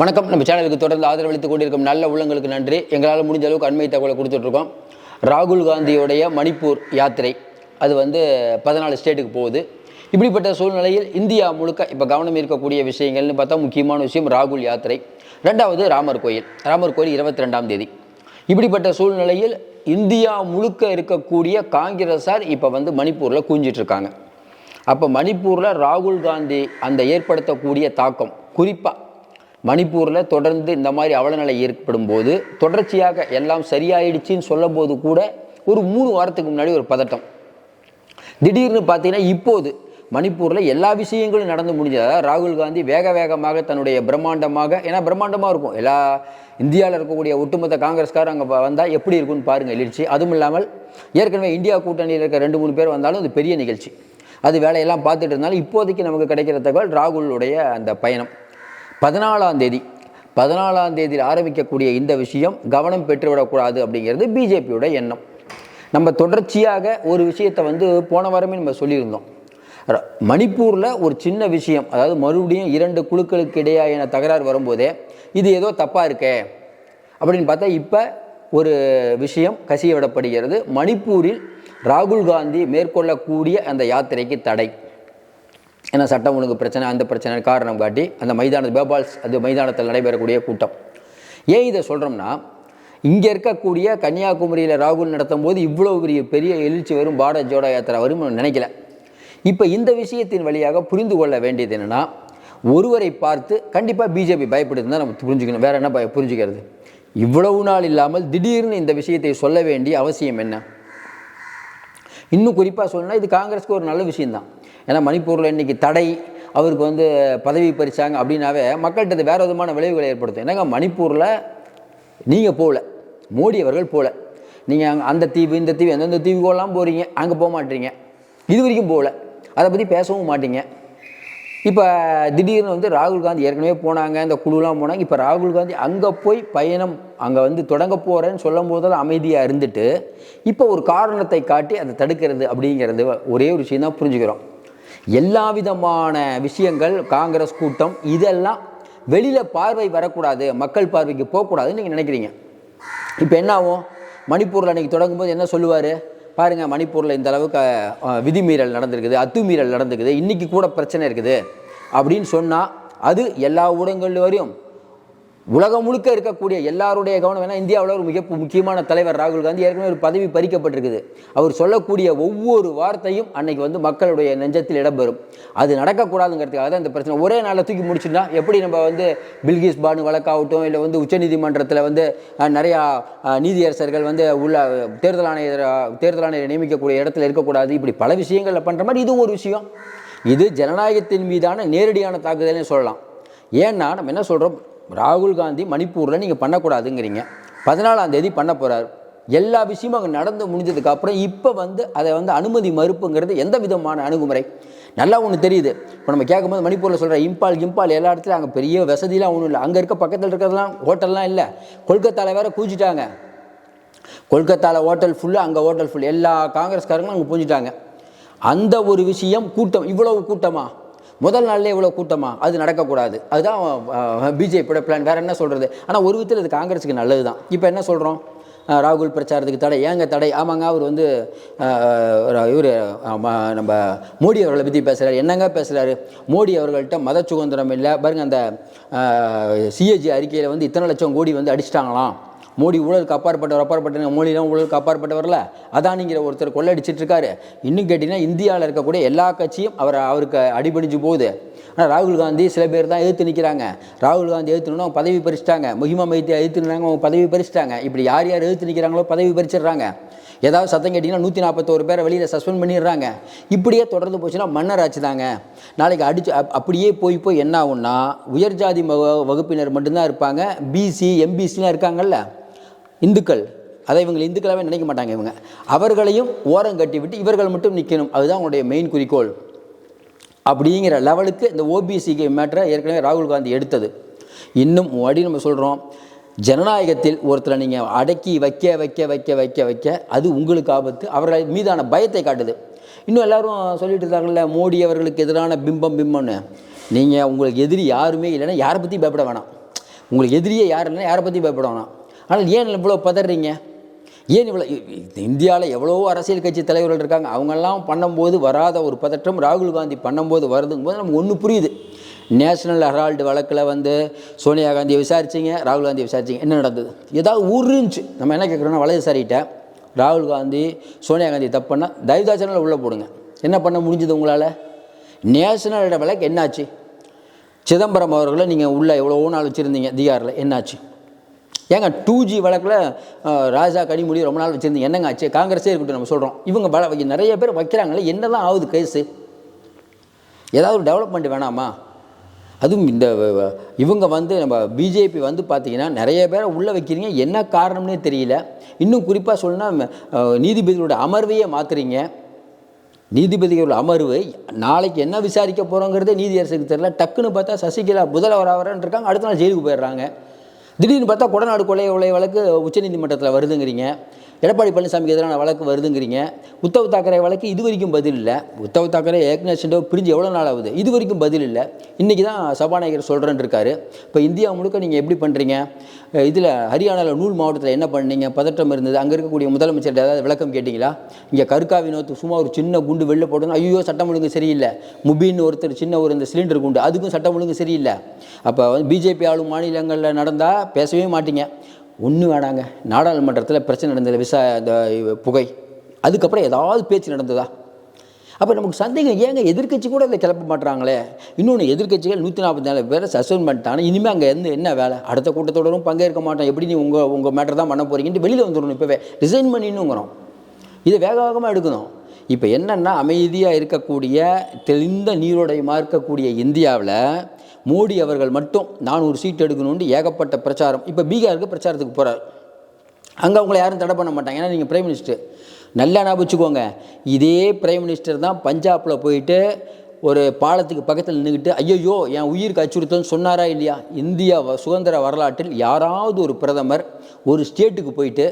வணக்கம். நம்ம சேனலுக்கு தொடர்ந்து ஆதரவளித்துக் கொண்டிருக்கும் நல்ல உள்ளங்களுக்கு நன்றி. எங்களால் முடிஞ்ச அளவுக்கு அண்மை தகவலை கொடுத்துட்ருக்கோம். ராகுல் காந்தியோடைய மணிப்பூர் யாத்திரை அது வந்து பதினாலு ஸ்டேட்டுக்கு போகுது. இப்படிப்பட்ட சூழ்நிலையில் இந்தியா முழுக்க இப்போ கவனம் இருக்கக்கூடிய விஷயங்கள்னு பார்த்தா முக்கியமான விஷயம் ராகுல் யாத்திரை. ரெண்டாவது ராமர் கோயில். ராமர் கோயில் இருபத்தி ரெண்டாம் தேதி. இப்படிப்பட்ட சூழ்நிலையில் இந்தியா முழுக்க இருக்கக்கூடிய காங்கிரஸார் இப்போ வந்து மணிப்பூரில் கூஞ்சிட்டுருக்காங்க அப்போ மணிப்பூரில் ராகுல் காந்தி அந்த ஏற்படுத்தக்கூடிய தாக்கம் குறிப்பாக மணிப்பூரில் தொடர்ந்து இந்த மாதிரி அவலநிலை ஏற்படும் போது தொடர்ச்சியாக எல்லாம் சரியாயிடுச்சின்னு சொல்லும் போது கூட ஒரு மூணு வாரத்துக்கு முன்னாடி ஒரு பதட்டம். திடீர்னு பார்த்தீங்கன்னா இப்போது மணிப்பூரில் எல்லா விஷயங்களும் நடந்து முடிஞ்சதா. ராகுல் காந்தி வேக வேகமாக தன்னுடைய பிரம்மாண்டமாக ஏன்னா பிரம்மாண்டமாக இருக்கும். எல்லா இந்தியாவில் இருக்கக்கூடிய ஒட்டுமொத்த காங்கிரஸ்கார் அங்கே வந்தால் எப்படி இருக்கும்னு பாருங்கள் எழுச்சி. அதுவும் இல்லாமல் ஏற்கனவே இந்தியா கூட்டணியில் இருக்க ரெண்டு மூணு பேர் வந்தாலும் அது பெரிய நிகழ்ச்சி. அது வேலையெல்லாம் பார்த்துட்டு இருந்தாலும் இப்போதைக்கு நமக்கு கிடைக்கிற தகவல் ராகுலுடைய அந்த பயணம். பதினாலாம் தேதி பதினாலாம் தேதியில் ஆரம்பிக்கக்கூடிய இந்த விஷயம் கவனம் பெற்றுவிடக்கூடாது அப்படிங்கிறது பிஜேபியோட எண்ணம். நம்ம தொடர்ச்சியாக ஒரு விஷயத்தை வந்து போன வாரமே நம்ம சொல்லியிருந்தோம். மணிப்பூரில் ஒரு சின்ன விஷயம் அதாவது மறுபடியும் இரண்டு குழுக்களுக்கு இடையான தகராறு வரும்போதே இது ஏதோ தப்பாக இருக்கே அப்படின்னு பார்த்தா இப்போ ஒரு விஷயம் கசிய விடப்படுகிறது மணிப்பூரில் ராகுல் காந்தி மேற்கொள்ளக்கூடிய அந்த யாத்திரைக்கு தடை. ஏன்னா சட்டம் ஒழுங்கு பிரச்சனை அந்த பிரச்சனை காரணம் காட்டி அந்த மைதான பேபால்ஸ் அது மைதானத்தில் நடைபெறக்கூடிய கூட்டம். ஏன் இதை சொல்கிறோம்னா இங்கே இருக்கக்கூடிய கன்னியாகுமரியில் ராகுல் நடத்தும் போது இவ்வளோ பெரிய பெரிய எழுச்சி வரும் பாரத் ஜோடா யாத்திரை வரும் நினைக்கல. இப்போ இந்த விஷயத்தின் வழியாக புரிந்து கொள்ள வேண்டியது என்னென்னா ஒருவரை பார்த்து கண்டிப்பாக பிஜேபி பயப்படுதுன்னு தான் நம்ம புரிஞ்சுக்கணும். வேறு என்ன பய புரிஞ்சுக்கிறது? இவ்வளவு நாள் இல்லாமல் திடீர்னு இந்த விஷயத்தை சொல்ல வேண்டிய அவசியம் என்ன? இன்னும் குறிப்பாக சொல்லணும்னா இது காங்கிரஸ்க்கு ஒரு நல்ல விஷயம்தான். ஏன்னா மணிப்பூரில் இன்னைக்கு தடை அவருக்கு வந்து பதவி பறிச்சாங்க அப்படின்னாவே மக்கள்கிட்ட அது வேறு விதமான விளைவுகளை ஏற்படுத்தும். என்னங்க மணிப்பூரில் நீங்கள் போகல மோடி அவர்கள் போகல. நீங்கள் அந்த தீவு இந்த தீவு எந்தெந்த தீவுக்கெல்லாம் போகிறீங்க அங்கே போக மாட்டீங்க. இது வரைக்கும் போகல. அதை பற்றி பேசவும் மாட்டீங்க. இப்போ திடீர்னு வந்து ராகுல் காந்தி ஏற்கனவே போனாங்க இந்த குழுலாம் போனாங்க. இப்போ ராகுல் காந்தி அங்கே போய் பயணம் அங்கே வந்து தொடங்க போகிறேன்னு சொல்லும் போதெல்லாம் அமைதியாக இருந்துட்டு இப்போ ஒரு காரணத்தை காட்டி அதை தடுக்கிறது அப்படிங்கிறது ஒரே ஒரு விஷயம் தான் புரிஞ்சுக்கிறோம். எல்லா விதமான விஷயங்கள் காங்கிரஸ் கூட்டம் இதெல்லாம் வெளியில் பார்வை வரக்கூடாது. மக்கள் பார்வைக்கு போகக்கூடாதுன்னு நீங்கள் நினைக்கிறீங்க. இப்போ என்ன ஆகும்? மணிப்பூரில் அன்றைக்கி தொடங்கும்போது என்ன சொல்லுவார்? பாருங்கள் மணிப்பூரில் இந்த அளவுக்கு விதிமீறல் நடந்திருக்குது அத்துமீறல் நடந்திருக்குது இன்றைக்கி கூட பிரச்சனை இருக்குது. அப்படின்னு சொன்னால் அது எல்லா ஊடகங்கள் வரையும் உலகம் முழுக்க இருக்கக்கூடிய எல்லாருடைய கவனம் வேணால் இந்தியாவில் ஒரு மிக முக்கியமான தலைவர் ராகுல் காந்தி. ஏற்கனவே ஒரு பதவி பறிக்கப்பட்டிருக்குது. அவர் சொல்லக்கூடிய ஒவ்வொரு வார்த்தையும் அன்னைக்கு வந்து மக்களுடைய நெஞ்சத்தில் இடம்பெறும். அது நடக்கக்கூடாதுங்கிறதுக்காக தான் இந்த பிரச்சனை. ஒரே நாளில் தூக்கி முடிச்சுட்டா எப்படி நம்ம வந்து பில்கிஸ் பானு வழக்காகட்டும் இல்லை வந்து உச்சநீதிமன்றத்தில் வந்து நிறையா நீதியரசர்கள் வந்து உள்ள தேர்தல் ஆணையர் தேர்தல் ஆணையரை நியமிக்கக்கூடிய இடத்துல இருக்கக்கூடாது. இப்படி பல விஷயங்களில் பண்ணுற மாதிரி இதுவும் ஒரு விஷயம். இது ஜனநாயகத்தின் மீதான நேரடியான தாக்குதல்னு சொல்லலாம். ஏன்னா நம்ம என்ன சொல்கிறோம் ராகுல் காந்தி மணிப்பூரில் நீங்கள் பண்ணக்கூடாதுங்கிறீங்க. பதினாலாம் தேதி பண்ண போகிறார் எல்லா விஷயமும் அங்கே நடந்து முடிஞ்சதுக்கு அப்புறம் இப்போ வந்து அதை வந்து அனுமதி மறுப்புங்கிறது எந்த விதமான அணுகுமுறை? நல்லா ஒன்று தெரியுது. இப்போ நம்ம கேட்கும்போது மணிப்பூரில் சொல்கிற இம்பால் கிம்பால் எல்லா இடத்துலையும் அங்கே பெரிய வசதிலாம் ஒன்றும் இல்லை. அங்கே இருக்க பக்கத்தில் இருக்கிறதெல்லாம் ஹோட்டல்லாம் இல்லை. கொல்கத்தாவில் வேற கூச்சிட்டாங்க கொல்கத்தாவில் ஹோட்டல் ஃபுல்லு அங்கே ஹோட்டல் ஃபுல் எல்லா காங்கிரஸ்காரங்களும் அங்கே பூஞ்சிட்டாங்க அந்த ஒரு விஷயம் கூட்டம் இவ்வளவு கூட்டமாக முதல் நாள்லேயே இவ்வளோ கூட்டமாக அது நடக்கக்கூடாது. அதுதான் பிஜேபியோட பிளான் வேறு என்ன சொல்கிறது ஆனால் ஒரு விதத்தில் இது காங்கிரஸுக்கு நல்லது தான் இப்போ என்ன சொல்கிறோம் ராகுல் பிரச்சாரத்துக்கு தடை. ஏங்க தடை? ஆமாங்க அவர் வந்து இவர் நம்ம மோடி அவர்களை பற்றி பேசுகிறார் என்னங்க பேசுகிறாரு மோடி அவர்கள்ட்ட மத சுதந்திரம் இல்லை. பாருங்க அந்த சிஏஜி அறிக்கையில் வந்து இத்தனை லட்சம் கோடி வந்து அடிச்சிட்டாங்களாம். மோடி ஊழலுக்கு அப்பாற்பட்டவர் அப்பாற்பட்ட மோடிலாம் ஊழலுக்கு அப்பாற்பட்டவரில்? அதானிங்கிற ஒருத்தர் கொள்ளடிச்சிட்டு இருக்காரு இன்னும் கேட்டிங்கன்னா இந்தியாவில் இருக்கக்கூடிய எல்லா கட்சியும் அவர் அவருக்கு அடிபணிஞ்சு போகுது. ஆனால் ராகுல் காந்தி சில பேர் தான் எதிர்த்து நிற்கிறாங்க ராகுல் காந்தி எதிர்த்துனா அவங்க பதவி பறிச்சிட்டாங்க. முகிமா மைத்தி எதிர்த்துனாங்க அவங்க பதவி பறிச்சிட்டாங்க. இப்படி யார் யார் எதிர்த்து நிற்கிறாங்களோ பதவி பறிச்சிடுறாங்க. ஏதாவது சத்தம் கேட்டிங்கன்னா நூற்றி நாற்பத்தோரு பேரை வெளியில் சஸ்பெண்ட் பண்ணிடுறாங்க. இப்படியே தொடர்ந்து போச்சுன்னா மன்னர் தாங்க. நாளைக்கு அடிச்சு அப்- அப்படியே போய் போய் என்ன ஆகும்னா உயர் ஜாதி வகுப்பினர் மட்டும்தான் இருப்பாங்க. பிசி எம்பிசிலாம் இருக்காங்கல்ல. இந்துக்கள். அதை இவங்க இந்துக்களாகவே நினைக்க மாட்டாங்க இவங்க. அவர்களையும் ஓரம் கட்டி விட்டு இவர்கள் மட்டும் நிற்கணும் அதுதான் அவங்களுடைய மெயின் குறிக்கோள். அப்படிங்கிற லெவலுக்கு இந்த ஓபிசிக்கு மேட்டரை ஏற்கனவே ராகுல் காந்தி எடுத்தது. இன்னும் அடி நம்ம சொல்கிறோம் ஜனநாயகத்தில் ஒருத்தரை நீங்கள் அடக்கி வைக்க வைக்க வைக்க வைக்க வைக்க அது உங்களுக்கு ஆபத்து. அவர்கள் மீதான பயத்தை காட்டுது. இன்னும் எல்லோரும் சொல்லிட்டு இருக்காங்கல்ல மோடி அவர்களுக்கு எதிரான பிம்பம் பிம்பம்னு. நீங்கள் உங்களுக்கு எதிரி யாருமே இல்லைன்னா யாரை பற்றி பயப்பட வேணாம். உங்களுக்கு எதிரியே யார் இல்லைன்னா யாரை பற்றி பயப்பட வேணாம். ஆனால் ஏன் இவ்வளோ பதறீங்க? ஏன் இவ்வளோ இந்தியாவில் எவ்வளவோ அரசியல் கட்சி தலைவர்கள் இருக்காங்க. அவங்கெல்லாம் பண்ணும்போது வராத ஒரு பதற்றம் ராகுல் காந்தி பண்ணும்போது வருதுங்கும் போது நமக்கு ஒன்று புரியுது. நேஷனல் ஹெரால்டு வழக்கில் வந்து சோனியா காந்தியை விசாரிச்சிங்க ராகுல் காந்தியை விசாரிச்சிங்க. என்ன நடந்தது? ஏதாவது ஊர் இருந்துச்சு நம்ம என்ன கேட்குறோன்னா வலதுசாரிகிட்ட ராகுல் காந்தி சோனியா காந்தி தப்பு பண்ணால் தயவுதாச்சனில் உள்ளே போடுங்க. என்ன பண்ண முடிஞ்சது உங்களால்? நேஷனல் வழக்கு என்னாச்சு? சிதம்பரம் அவர்களை நீங்கள் உள்ளே எவ்வளோ நாள் வச்சுருந்தீங்க திகாரில். என்னாச்சு? ஏங்க டூ ஜி வழக்கில் ராஜா கனிமொழி ரொம்ப நாள் வச்சுருந்து என்னங்க ஆச்சு? காங்கிரஸே இருக்கட்டும் நம்ம சொல்கிறோம் இவங்க பல நிறைய பேர் வைக்கிறாங்களே என்ன தான் ஆகுது கேஸு ஏதாவது ஒரு டெவலப்மெண்ட் வேணாமா? அதுவும் இந்த இவங்க வந்து நம்ம பிஜேபி வந்து பார்த்தீங்கன்னா நிறைய பேரை உள்ளே வைக்கிறீங்க. என்ன காரணம்னே தெரியல. இன்னும் குறிப்பாக சொல்லணும்னா நீதிபதிகளோட அமர்வையே மாற்றுறீங்க நீதிபதிகளோட அமர்வு நாளைக்கு என்ன விசாரிக்க போகிறோங்கிறதே நீதியரசுக்கு தெரியல. டக்குன்னு பார்த்தா சசிகலா முதல்வர் ஆகிறேன்னு இருக்காங்க. அடுத்த நாள் ஜெயிலுக்கு போயிடுறாங்க. திடீர்னு பார்த்தா கொடநாடு கொலை கொலை வழக்கு உச்சநீதிமன்றத்தில் வருதுங்கிறீங்க. எடப்பாடி பழனிசாமிக்கு எதிரான வழக்கு வருதுங்கிறீங்க. உத்தவ் தாக்கரே வழக்கு இது வரைக்கும் பதில் இல்லை. உத்தவ் தாக்கரே ஏக்நாத் பிரிஞ்சு எவ்வளோ நாள் ஆகுது? இது வரைக்கும் பதில் இல்லை. இன்றைக்கி தான் சபாநாயகர் சொல்கிறேன்னு இருக்காரு. இப்போ இந்தியா முழுக்க நீங்கள் எப்படி பண்ணுறீங்க இதில் ஹரியானாவில் நூல் மாவட்டத்தில் என்ன பண்ணீங்க? பதற்றம் இருந்தது. அங்கே இருக்கக்கூடிய முதலமைச்சர் ஏதாவது விளக்கம் கேட்டிங்களா? இங்கே கருக்காவி நோத்து சும்மா ஒரு சின்ன குண்டு வெளில போட்டோன்னா ஐயோ சட்டம் ஒழுங்கு சரியில்லை. முபின்னு ஒருத்தர் சின்ன ஒரு இந்த சிலிண்டர் குண்டு. அதுக்கும் சட்டம் ஒழுங்கு சரியில்லை. அப்போ வந்து பிஜேபி ஆளும் மாநிலங்களில் நடந்தால் பேசவே மாட்டீங்க. ஒன்று வேணாங்க. நாடாளுமன்றத்தில் பிரச்சனை நடந்தது விசா இந்த புகை. அதுக்கப்புறம் ஏதாவது பேச்சு நடந்ததா? அப்போ நமக்கு சந்தேகம் ஏங்க எதிர்க்கட்சி கூட இதை கிளப்ப மாட்றாங்களே? இன்னொன்று எதிர்க்கட்சிகள் நூற்றி நாற்பத்தி நாலு பேரை சஸ்பெண்ட் பண்ணிட்டாங்க. இனிமேல் அங்கே இருந்து என்ன வேலை? அடுத்த கூட்டத்தோடரும் பங்கேற்க மாட்டோம். எப்படி நீ உங்கள் உங்கள் மேட்டர் தான் பண்ண போகிறீங்கன்ட்டு வெளியில் வந்துடணும் இப்போவே. ரிசைன் பண்ணினுங்கிறோம் இதை வேக வேகமாக எடுக்கணும். இப்போ என்னென்னா அமைதியாக இருக்கக்கூடிய தெளிந்த நீரோடையமாக இருக்கக்கூடிய இந்தியாவில் மோடி அவர்கள் மட்டும் நானூறு சீட் எடுக்கணும்னு ஏகப்பட்ட பிரச்சாரம். இப்போ பீகாருக்கு பிரச்சாரத்துக்கு போகிறார் அங்கே அவங்கள யாரும் தடை பண்ண மாட்டாங்க. ஏன்னா நீங்கள் பிரைம் மினிஸ்டர். நல்லா ஞாபகம் வச்சுக்கோங்க இதே பிரைம் மினிஸ்டர் தான் பஞ்சாபில் போயிட்டு ஒரு பாலத்துக்கு பக்கத்தில் நின்றுக்கிட்டு ஐயோ என் உயிருக்கு அச்சுறுத்தல்னு சொன்னாரா இல்லையா? இந்தியா வ- சுதந்திர வரலாற்றில் யாராவது ஒரு பிரதமர் ஒரு ஸ்டேட்டுக்கு போயிட்டு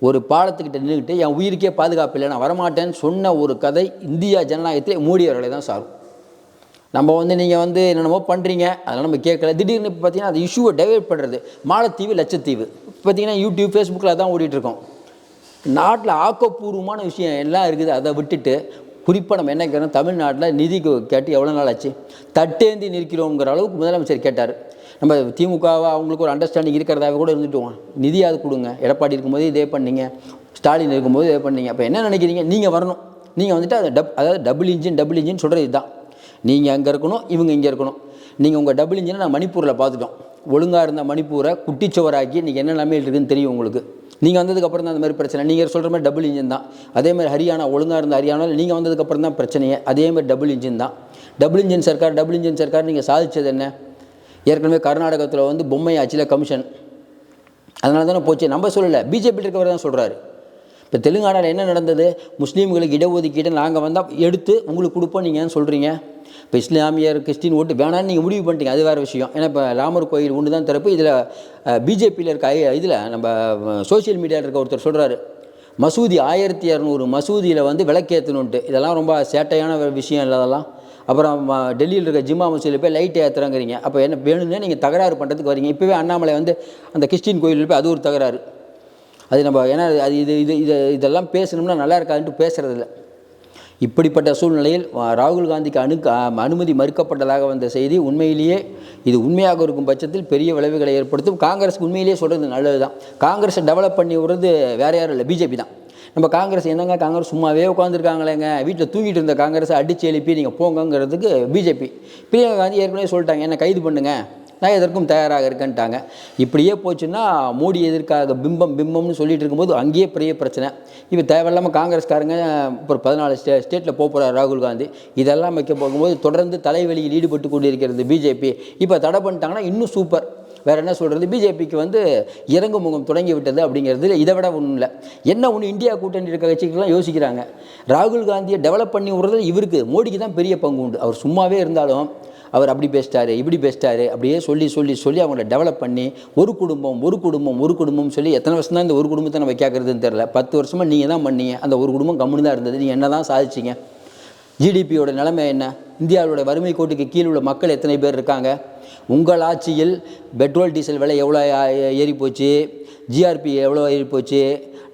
ஒரு பாலத்துக்கிட்ட நின்றுக்கிட்டு என் உயிருக்கே பாதுகாப்பு இல்லை நான் வரமாட்டேன்னு சொன்ன ஒரு கதை இந்தியா ஜனநாயகத்தில் மோடி அவர்களை தான் சாரும். நம்ம வந்து நீங்கள் வந்து என்னென்னமோ பண்ணுறீங்க அதெல்லாம் நம்ம கேட்கல. திடீர்னு இப்போ பார்த்தீங்கன்னா அது இஷ்யூவை டைவெர்ட் பண்ணுறது மாலத்தீவு லட்சத்தீவு. இப்போ பார்த்தீங்கன்னா யூடியூப் ஃபேஸ்புக்கில் அதான் ஓடிட்டுருக்கோம். நாட்டில் ஆக்கப்பூர்வமான விஷயம் எல்லாம் இருக்குது. அதை விட்டுட்டு குறிப்பாக நம்ம என்ன கேட்குறோம்? தமிழ்நாட்டில் நிதிக்கு கேட்டு எவ்வளோ நாள் ஆச்சு? தட்டேந்தி நிற்கிறோங்கிற அளவுக்கு முதலமைச்சர் கேட்டார். நம்ம திமுகவாக அவங்களுக்கு ஒரு அண்டர்ஸ்டாண்டிங் இருக்கிறதாவே கூட இருந்துட்டோம். நிதியாவது கொடுங்க. எடப்பாடி இருக்கும்போது இதே பண்ணீங்க. ஸ்டாலின் இருக்கும்போது இதே பண்ணீங்க. அப்போ என்ன நினைக்கிறீங்க? நீங்கள் வரணும். நீங்கள் வந்துட்டு அதை டப் அதாவது டபுள் இன்ஜின் டபுள் இன்ஜின் சொல்கிறது இதுதான் நீங்கள் அங்கே இருக்கணும் இவங்க இங்கே இருக்கணும். நீங்கள் உங்கள் டபுள் இன்ஜினை நான் மணிப்பூரில் பார்த்துட்டோம். ஒழுங்காக இருந்த மணிப்பூரை குட்டிச்சுவராக்கி இன்றைக்கி என்ன நிலைமையில் இருக்குதுன்னு தெரியும் உங்களுக்கு. நீங்கள் வந்ததுக்கப்புறம் தான் அந்த மாதிரி பிரச்சனை. நீங்கள் சொல்கிற மாதிரி டபுள் இன்ஜின் தான். அதே மாதிரி ஹரியானா ஒழுங்காக இருந்த ஹரியானாவில் நீங்கள் வந்ததுக்கப்புறம் தான் பிரச்சனையே. அதே மாதிரி டபுள் இன்ஜின் தான். டபுள் இன்ஜின் சர்க்கார் டபுள் இன்ஜின் சர்க்கார் நீங்கள் சாதிச்சது என்ன? ஏற்கனவே கர்நாடகத்தில் வந்து பொம்மை ஆட்சியில் கமிஷன் அதனால தானே போச்சு. நம்ம சொல்லலை. பிஜேபி இருக்கவர் தான் சொல்கிறாரு இப்போ தெலுங்கானாவில் என்ன நடந்தது? முஸ்லீம்களுக்கு இடஒதுக்கீடு நாங்கள் வந்தால் எடுத்து உங்களுக்கு கொடுப்போம் நீங்கள் சொல்கிறீங்க இப்போ இஸ்லாமியர் கிறிஸ்டின் ஓட்டு வேணான்னு நீங்கள் முடிவு பண்ணிட்டீங்க. அது வேறு விஷயம். ஏன்னா இப்போ ராமர் கோயில் ஒன்று தான் திறப்பு. இதில் பிஜேபியில் இருக்க இதில் நம்ம சோஷியல் மீடியாவில் இருக்க ஒருத்தர் சொல்கிறாரு மசூதி ஆயிரத்தி இரநூறு மசூதியில் வந்து விளக்கேற்றணுன்ட்டு இதெல்லாம் ரொம்ப சேட்டையான விஷயம் இல்லை அதெல்லாம். அப்புறம் டெல்லியில் இருக்க ஜிம்மா மசூதியில் போய் லைட் ஏற்றுறங்கிறீங்க அப்போ என்ன வேணும்னே நீங்கள் தகராறு பண்ணுறதுக்கு வரீங்க. இப்போவே அண்ணாமலை வந்து அந்த கிறிஸ்டின் கோயிலில் போய் அது ஒரு தகராறு. அது நம்ம ஏன்னா அது இது இது இது இதெல்லாம் பேசணும்னா நல்லா இருக்காதுன்ட்டு பேசுறதில்ல. இப்படிப்பட்ட சூழ்நிலையில் ராகுல் காந்திக்கு அணு அனுமதி மறுக்கப்பட்டதாக வந்த செய்தி உண்மையிலேயே இது உண்மையாக இருக்கும் பட்சத்தில் பெரிய விளைவுகளை ஏற்படுத்தும். காங்கிரஸுக்கு உண்மையிலேயே சொல்கிறது நல்லது தான் காங்கிரஸை டெவலப் பண்ணி விடுறது வேறு யாரும் இல்லை. பிஜேபி தான். நம்ம காங்கிரஸ் என்னங்க காங்கிரஸ் சும்மாவே உட்காந்துருக்காங்களேங்க வீட்டில் தூங்கிட்டு இருந்த காங்கிரஸை அடிச்சு எழுப்பி நீங்கள் போங்கங்கிறதுக்கு பிஜேபி பிரியங்கா காந்தி ஏற்கனவே சொல்லிட்டாங்க என்னை கைது பண்ணுங்கள் நான் எதற்கும் தயாராக இருக்கேன்ட்டாங்க. இப்படியே போச்சுன்னா மோடி எதிர்க்காக பிம்பம் பிம்பம்னு சொல்லிட்டு இருக்கும்போது அங்கேயே பெரிய பிரச்சனை. இப்போ தேவையில்லாமல் காங்கிரஸ்காரங்க இப்போ பதினாலு ஸ்டே ஸ்டேட்டில் போகிறார் ராகுல் காந்தி. இதெல்லாம் வைக்க போகும்போது தொடர்ந்து தலைவலியில் ஈடுபட்டு கொண்டிருக்கிறது பிஜேபி இப்போ தடை பண்ணிட்டாங்கன்னா இன்னும் சூப்பர் வேறு என்ன சொல்கிறது பிஜேபிக்கு வந்து இறங்கு முகம் தொடங்கி விட்டது அப்படிங்கிறது இதை விட ஒன்றும் இல்லை. என்ன ஒன்று இந்தியா கூட்டணி இருக்க கட்சிகள்லாம் யோசிக்கிறாங்க. ராகுல் காந்தியை டெவலப் பண்ணி விடுறது இவருக்கு மோடிக்கு தான் பெரிய பங்கு உண்டு. அவர் சும்மாவே இருந்தாலும் அவர் அப்படி பேசிட்டாரு இப்படி பேசிட்டாரு அப்படியே சொல்லி சொல்லி சொல்லி அவங்கள டெவலப் பண்ணி ஒரு குடும்பம் ஒரு குடும்பம் ஒரு குடும்பம் சொல்லி எத்தனை வருஷம் தான் இந்த ஒரு குடும்பத்தை நம்ம கேட்குறதுன்னு தெரில பத்து வருஷமாக நீங்கள் தான் பண்ணீங்க. அந்த ஒரு குடும்பம் கம்முன்னு தான் இருந்தது. நீங்கள் என்ன தான் சாதிச்சிங்க ஜிடிபியோட நிலைமை என்ன? இந்தியாவோட வறுமை கோட்டுக்கு கீழ் உள்ள மக்கள் எத்தனை பேர் இருக்காங்க? உங்கள் ஆட்சியில் பெட்ரோல் டீசல் விலை எவ்வளோ ஏறி போச்சு? ஜிஆர்பி எவ்வளோ ஏறி போச்சு?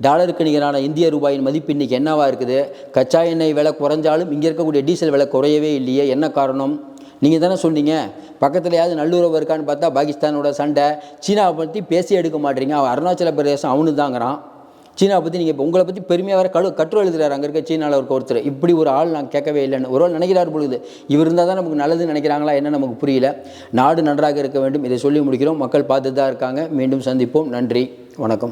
டாலருக்கு நிகரான இந்திய ரூபாயின் மதிப்பு இன்றைக்கி என்னவாக இருக்குது? கச்சா எண்ணெய் விலை குறைஞ்சாலும் இங்கே இருக்கக்கூடிய டீசல் விலை குறையவே இல்லையே. என்ன காரணம்? நீங்கள் தானே சொன்னீங்க? பக்கத்துலையாவது நல்லுறவு இருக்கான்னு பார்த்தா பாகிஸ்தானோட சண்டை சீனாவை பற்றி பேசி எடுக்க மாட்டீங்க அவன் அருணாச்சல பிரதேசம் அவனு தாங்கிறான் சீனாவை பற்றி நீங்கள் இப்போ உங்களை பற்றி பெருமையாக வேறு கழு கற்று எழுதுகிறார் அங்கே இருக்க சீனாவில் இருக்க ஒருத்தர். இப்படி ஒரு ஆள் நான் கேட்கவே இல்லைன்னு. ஒரு ஆள் நினைக்கிறார் பொழுது இவர் இருந்தால் தான் நமக்கு நல்லதுன்னு நினைக்கிறாங்களா என்ன நமக்கு புரியல. நாடு நன்றாக இருக்க வேண்டும். இதை சொல்லி முடிக்கிறோம். மக்கள் பார்த்து தான் இருக்காங்க. மீண்டும் சந்திப்போம். நன்றி. வணக்கம்.